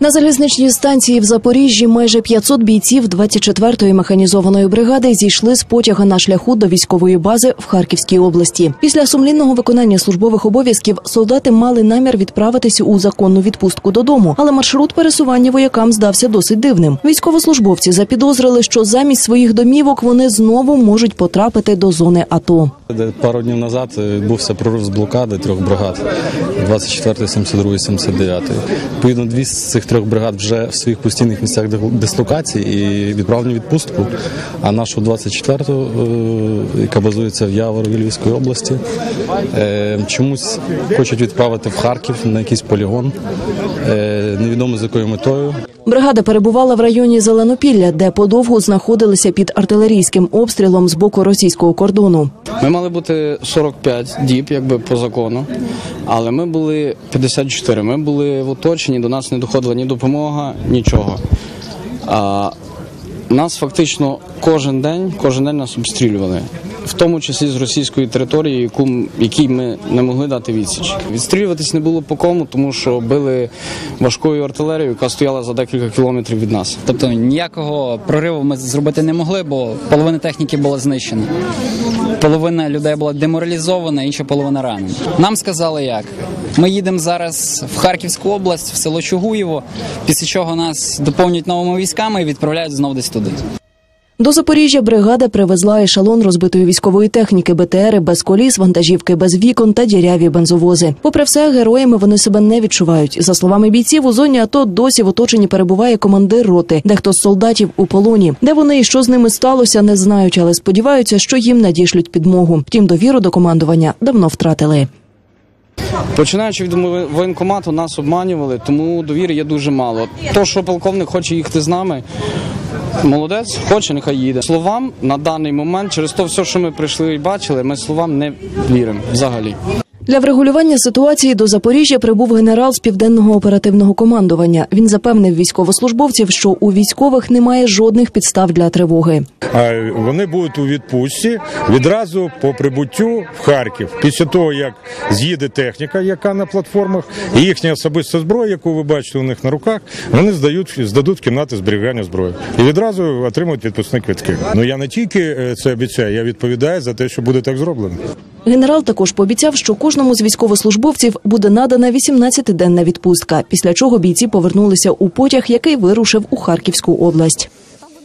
На залізничній станції в Запоріжжі майже 500 бійців 24-ї механізованої бригади зійшли з потяга на шляху до військової бази в Харківській області. Після сумлінного виконання службових обов'язків солдати мали намір відправитися у законну відпустку додому, але маршрут пересування воякам здався досить дивним. Військовослужбовці запідозрили, що замість своїх домівок вони знову можуть потрапити до зони АТО. Пару днів назад е, відбувся прорив з блокади трьох бригад 24, 72, 79. Відповідно, дві з цих трьох бригад вже в своїх постійних місцях дис- дислокації і відправлені в відпустку. А нашу 24-ту, е, яка базується в Яворові Львівської області, е, чомусь хочуть відправити в Харків на якийсь полігон. Е, Невідомо з якою метою. Бригада перебувала в районі Зеленопілля, де подовго знаходилися під артилерійським обстрілом з боку російського кордону. Ми мали бути 45 діб, якби по закону, але ми були 54. Ми були в оточенні, до нас не доходила ні допомога, нічого. А, нас фактично кожен день, кожен день нас обстрілювали, в тому числі з російської території, яку якій ми не могли дати відсіч. Відстрілюватись не було по кому, тому що били важкою артилерією, яка стояла за декілька кілометрів від нас. Тобто ніякого прориву ми зробити не могли, бо половина техніки була знищена. Половина людей була деморалізована, інша половина ранена. Нам сказали як. Ми їдемо зараз в Харківську область, в село Чугуєво, після чого нас доповнюють новими військами і відправляють знову десь туди. До Запоріжжя бригада привезла ешелон розбитої військової техніки, БТРи без коліс, вантажівки без вікон та діряві бензовози. Попри все, героями вони себе не відчувають. За словами бійців, у зоні АТО досі в оточенні перебуває командир роти, дехто з солдатів у полоні. Де вони і що з ними сталося, не знають, але сподіваються, що їм надішлють підмогу. Втім, довіру до командування давно втратили. Починаючи від воєнкомату, нас обманювали, тому довіри є дуже мало. То, що полковник хоче їхати з нами, молодець, хоче, нехай їде. Словам на даний момент, через те все, що ми прийшли і бачили, ми словам не віримо взагалі. Для врегулювання ситуації до Запоріжжя прибув генерал з південного оперативного командування. Він запевнив військовослужбовців, що у військових немає жодних підстав для тривоги. Вони будуть у відпустці відразу по прибуттю в Харків. Після того, як з'їде техніка, яка на платформах, і їхня особиста зброя, яку ви бачите у них на руках, вони здають здадуть кімнати зберігання зброї і відразу отримують відпускні квитки. Ну я не тільки е, це обіцяю, я відповідаю за те, що буде так зроблено. Генерал також пообіцяв, що кожному з військовослужбовців буде надана 18-денна відпустка, після чого бійці повернулися у потяг, який вирушив у Харківську область.